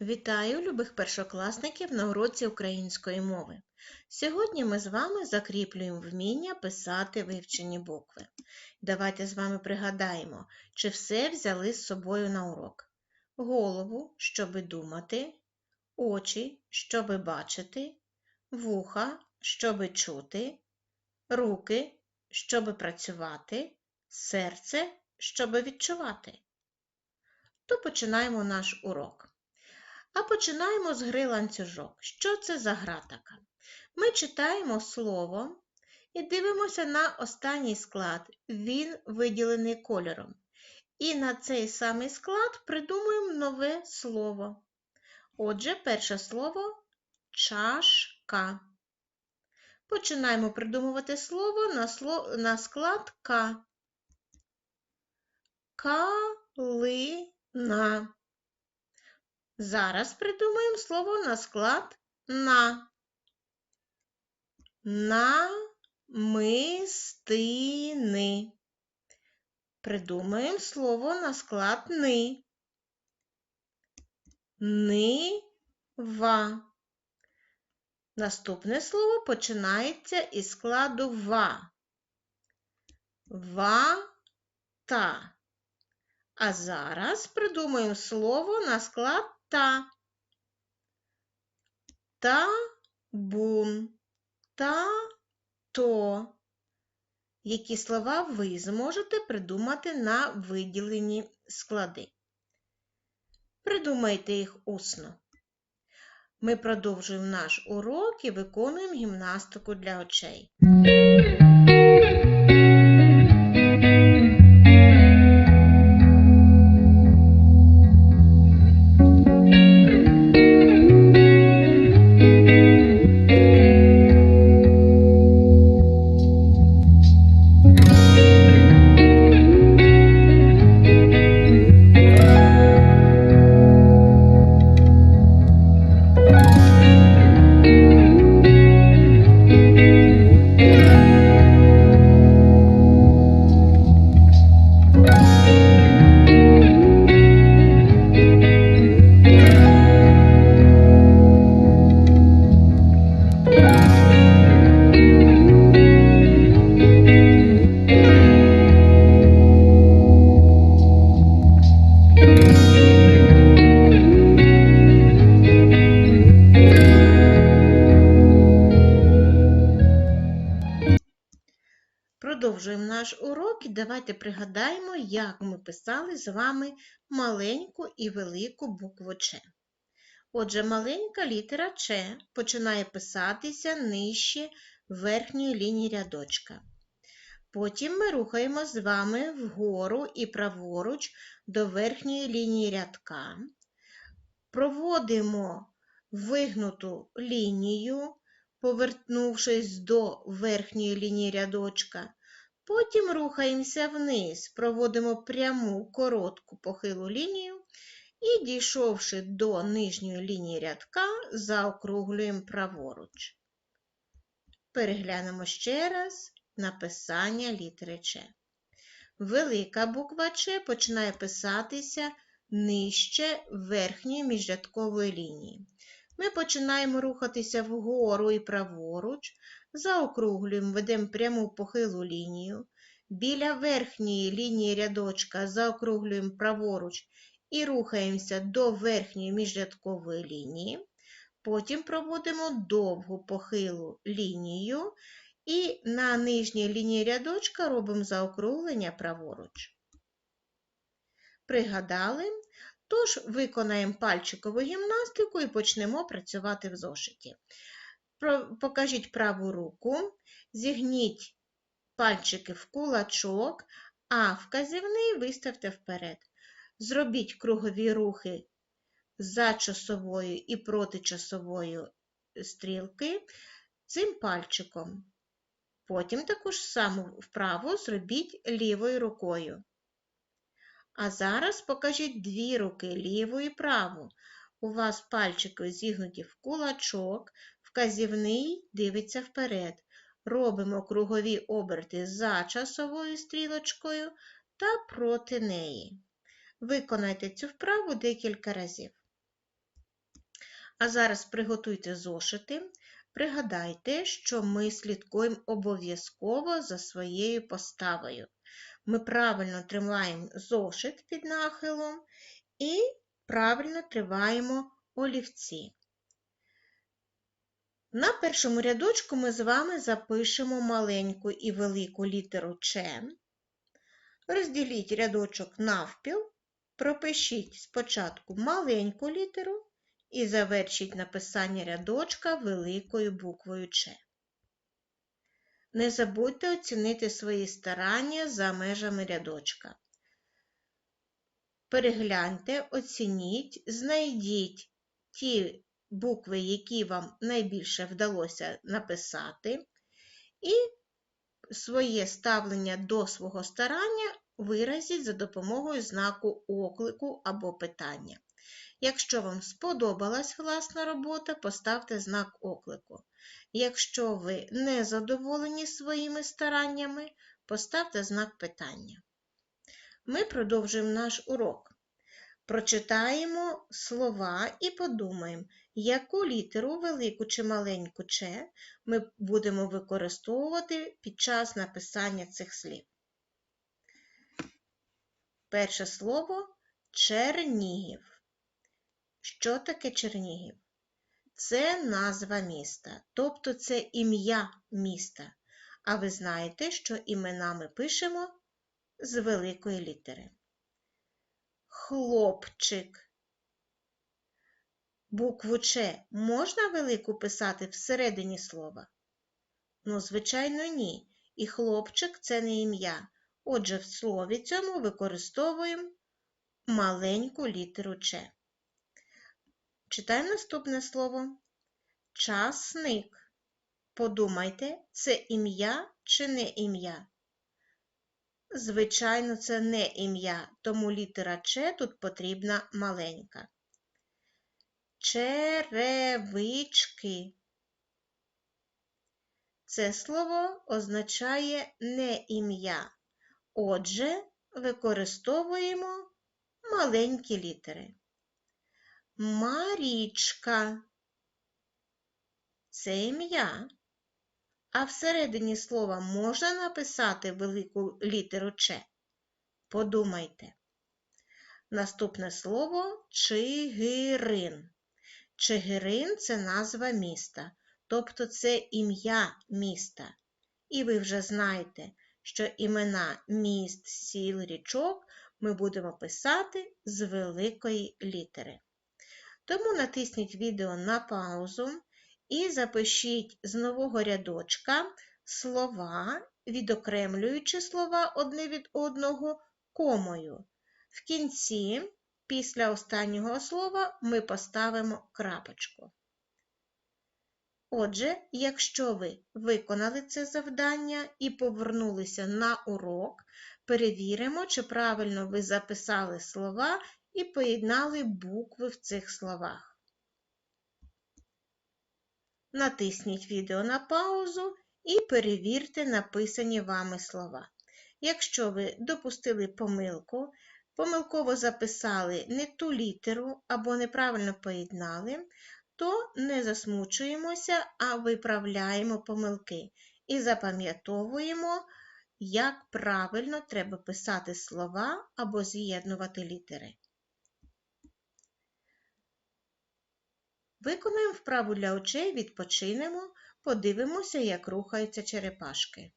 Вітаю любих першокласників на уроці української мови. Сьогодні ми з вами закріплюємо вміння писати вивчені букви. Давайте з вами пригадаємо, чи все взяли з собою на урок. Голову, щоби думати, очі, щоби бачити, вуха, щоби чути, руки, щоби працювати, серце, щоби відчувати. То починаємо наш урок. А починаємо з гри ланцюжок. Що це за гра така? Ми читаємо слово і дивимося на останній склад. Він виділений кольором. І на цей самий склад придумуємо нове слово. Отже, перше слово чашка. Починаємо придумувати слово на, склад К. Калина. Зараз придумаємо слово на склад на. Намистини. Придумаємо слово на склад ни. Нива. Наступне слово починається із складу ва. Вата. А зараз придумаємо слово на склад та. Та то. Які слова ви зможете придумати на виділені склади? Придумайте їх усно. Ми продовжуємо наш урок і виконуємо гімнастику для очей. Продовжуємо наш урок і давайте пригадаємо, як ми писали з вами маленьку і велику букву Ч. Отже, маленька літера Ч починає писатися нижче верхньої лінії рядочка. Потім ми рухаємо з вами вгору і праворуч до верхньої лінії рядка. Проводимо вигнуту лінію, повернувшись до верхньої лінії рядочка. Потім рухаємося вниз, проводимо пряму коротку похилу лінію і, дійшовши до нижньої лінії рядка, заокруглюємо праворуч. Переглянемо ще раз написання літери Ч. Велика буква Ч починає писатися нижче верхньої міжрядкової лінії. Ми починаємо рухатися вгору і праворуч, заокруглюємо, ведемо пряму похилу лінію. Біля верхньої лінії рядочка заокруглюємо праворуч і рухаємося до верхньої міжрядкової лінії. Потім проводимо довгу похилу лінію і на нижній лінії рядочка робимо заокруглення праворуч. Пригадали? Тож виконаємо пальчикову гімнастику і почнемо працювати в зошиті. Покажіть праву руку, зігніть пальчики в кулачок, а вказівний виставте вперед. Зробіть кругові рухи за часовою і проти часовою стрілки цим пальчиком. Потім таку ж саму вправу зробіть лівою рукою. А зараз покажіть дві руки ліву і праву. У вас пальчики зігнуті в кулачок, вказівний дивиться вперед. Робимо кругові оберти за часовою стрілочкою та проти неї. Виконайте цю вправу декілька разів. А зараз приготуйте зошити. Пригадайте, що ми слідкуємо обов'язково за своєю поставою. Ми правильно тримаємо зошит під нахилом і правильно тримаємо олівці. На першому рядочку ми з вами запишемо маленьку і велику літеру Ч. Розділіть рядочок навпіл, пропишіть спочатку маленьку літеру і завершіть написання рядочка великою буквою Ч. Не забудьте оцінити свої старання за межами рядочка. Перегляньте, оцініть, знайдіть ті букви, які вам найбільше вдалося написати, і своє ставлення до свого старання виразіть за допомогою знаку оклику або питання. Якщо вам сподобалась власна робота, поставте знак оклику. Якщо ви не задоволені своїми стараннями, поставте знак питання. Ми продовжуємо наш урок. Прочитаємо слова і подумаємо, яку літеру, велику чи маленьку Ч ми будемо використовувати під час написання цих слів. Перше слово Чернігів. Що таке Чернігів? Це назва міста, тобто це ім'я міста. А ви знаєте, що імена ми пишемо з великої літери. Хлопчик. Букву Ч можна велику писати всередині слова? Ну, звичайно, ні. І хлопчик це не ім'я. Отже, в слові цьому використовуємо маленьку літеру Ч. Читаємо наступне слово. Часник. Подумайте, це ім'я чи не ім'я? Звичайно, це не ім'я, тому літера Ч тут потрібна маленька. Черевички. Це слово означає не ім'я. Отже, використовуємо маленькі літери. Марічка. Це ім'я. А всередині слова можна написати велику літеру Ч? Подумайте. Наступне слово Чигирин. Чигирин це назва міста, тобто це ім'я міста. І ви вже знаєте, що імена міст, сіл, річок ми будемо писати з великої літери. Тому натисніть відео на паузу і запишіть з нового рядочка слова, відокремлюючи слова одне від одного комою. В кінці, після останнього слова, ми поставимо крапочку. Отже, якщо ви виконали це завдання і повернулися на урок, перевіримо, чи правильно ви записали слова і поєднали букви в цих словах. Натисніть відео на паузу і перевірте написані вами слова. Якщо ви допустили помилку, помилково записали не ту літеру або неправильно поєднали, то не засмучуємося, а виправляємо помилки і запам'ятовуємо, як правильно треба писати слова або з'єднувати літери. Виконаємо вправу для очей, відпочинемо, подивимося, як рухаються черепашки.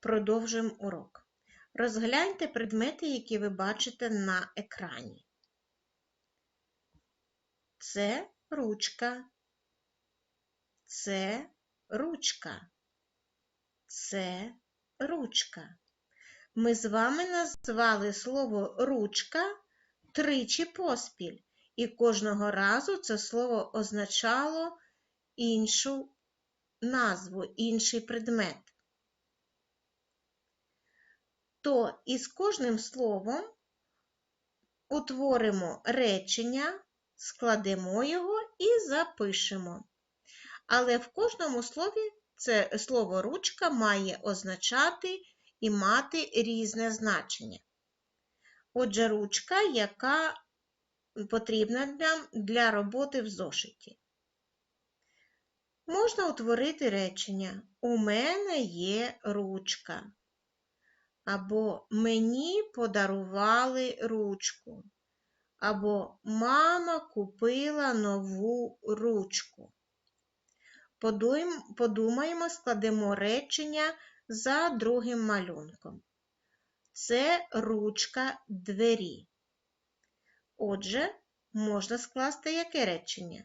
Продовжуємо урок. Розгляньте предмети, які ви бачите на екрані. Це ручка, це ручка, це ручка. Ми з вами назвали слово ручка тричі поспіль, і кожного разу це слово означало іншу назву, інший предмет. То із кожним словом утворимо речення складемо його і запишемо. Але в кожному слові це слово ручка має означати і мати різне значення. Отже, ручка, яка потрібна нам для роботи в зошиті. Можна утворити речення У мене є ручка. Або Мені подарували ручку. Або Мама купила нову ручку. Подумаємо, складемо речення за другим малюнком. Це ручка двері. Отже, можна скласти яке речення?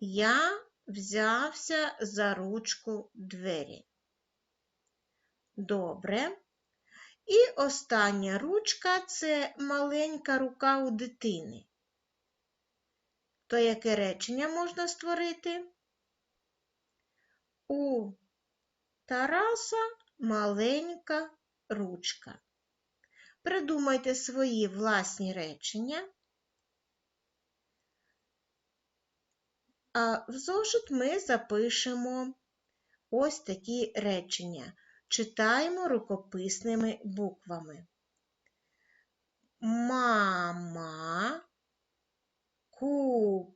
Я взявся за ручку двері. Добре. І остання ручка це маленька рука у дитини. То яке речення можна створити? У Тараса маленька ручка. Придумайте свої власні речення. А в зошит ми запишемо ось такі речення. Читаємо рукописними буквами. Мама купила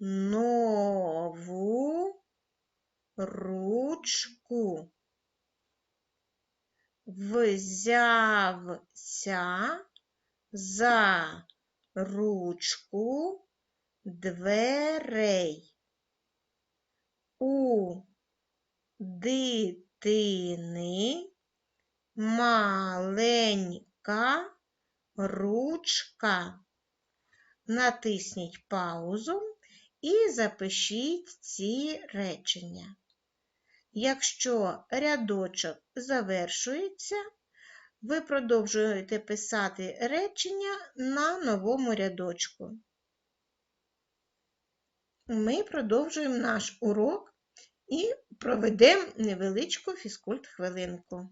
нову ручку. Взявся за ручку дверей. У дитини маленька ручка. Натисніть паузу і запишіть ці речення. Якщо рядочок завершується, ви продовжуєте писати речення на новому рядочку. Ми продовжуємо наш урок і проведемо невеличку фізкульт-хвилинку.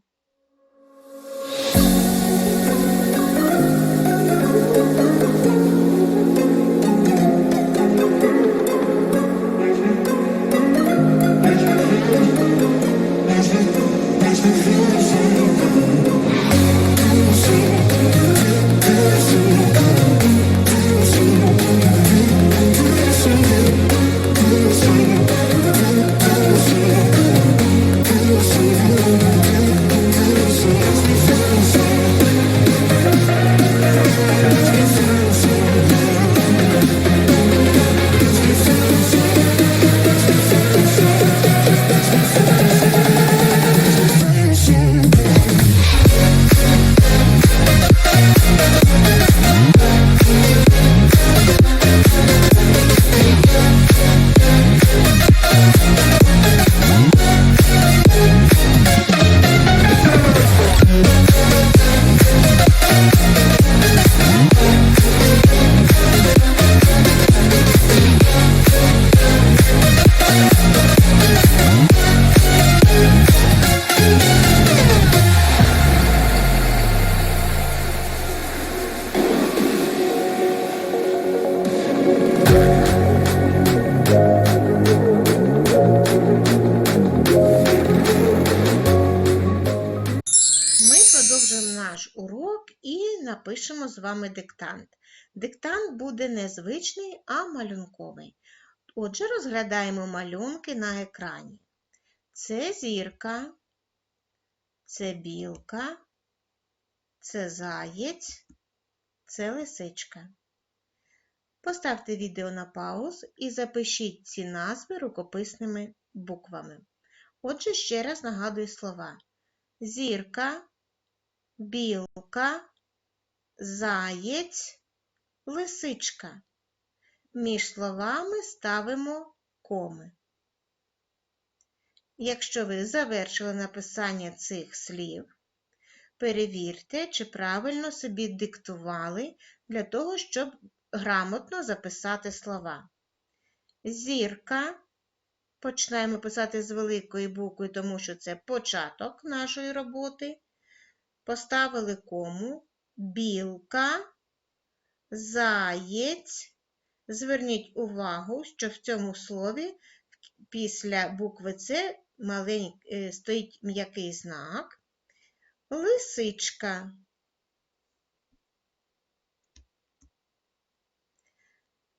Напишемо з вами диктант. Диктант буде не звичний, а малюнковий. Отже, розглядаємо малюнки на екрані. Це зірка, це білка, це заєць, це лисичка. Поставте відео на паузу і запишіть ці назви рукописними буквами. Отже, ще раз нагадую слова зірка, білка, заєць, лисичка. Між словами ставимо коми. Якщо ви завершили написання цих слів, перевірте, чи правильно собі диктували для того, щоб грамотно записати слова. Зірка. Починаємо писати з великої букви, тому що це початок нашої роботи. Поставили кому білка, заєць. Зверніть увагу, що в цьому слові після букви С е, стоїть м'який знак. Лисичка.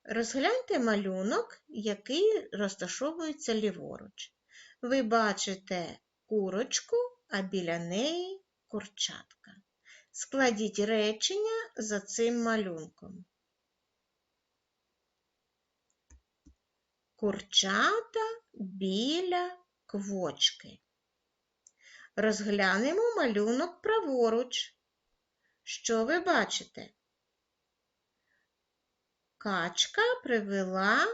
Розгляньте малюнок, який розташовується ліворуч. Ви бачите курочку, а біля неї курчатка. Складіть речення за цим малюнком. Курчата біля квочки. Розглянемо малюнок праворуч. Що ви бачите? Качка привела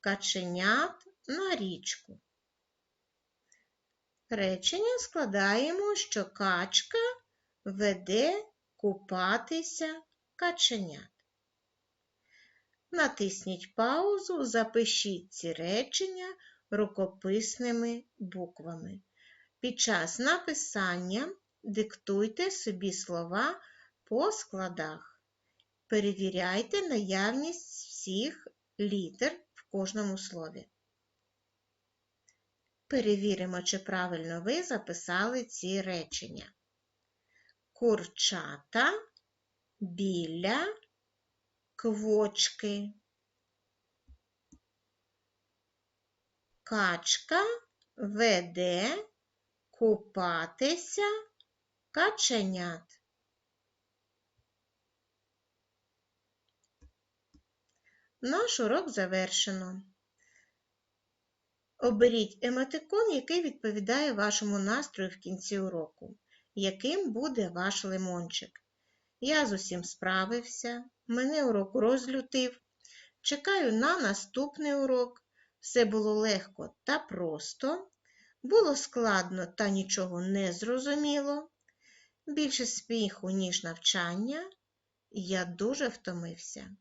каченят на річку. Речення складаємо, що качка веде купатися каченят. Натисніть паузу, запишіть ці речення рукописними буквами. Під час написання диктуйте собі слова по складах. Перевіряйте наявність всіх літер в кожному слові. Перевіримо, чи правильно ви записали ці речення. Курчата біля квочки. Качка веде купатися каченят. Наш урок завершено. Оберіть емотикон, який відповідає вашому настрою в кінці уроку. Яким буде ваш лимончик? Я з усім справився, мене урок розлютив. Чекаю на наступний урок. Все було легко та просто. Було складно та нічого не зрозуміло. Більше сміху, ніж навчання. Я дуже втомився.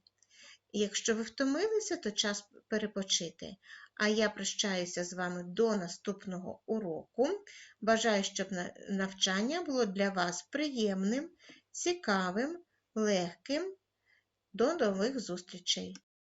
Якщо ви втомилися, то час перепочити. А я прощаюся з вами до наступного уроку. Бажаю, щоб навчання було для вас приємним, цікавим, легким. До нових зустрічей!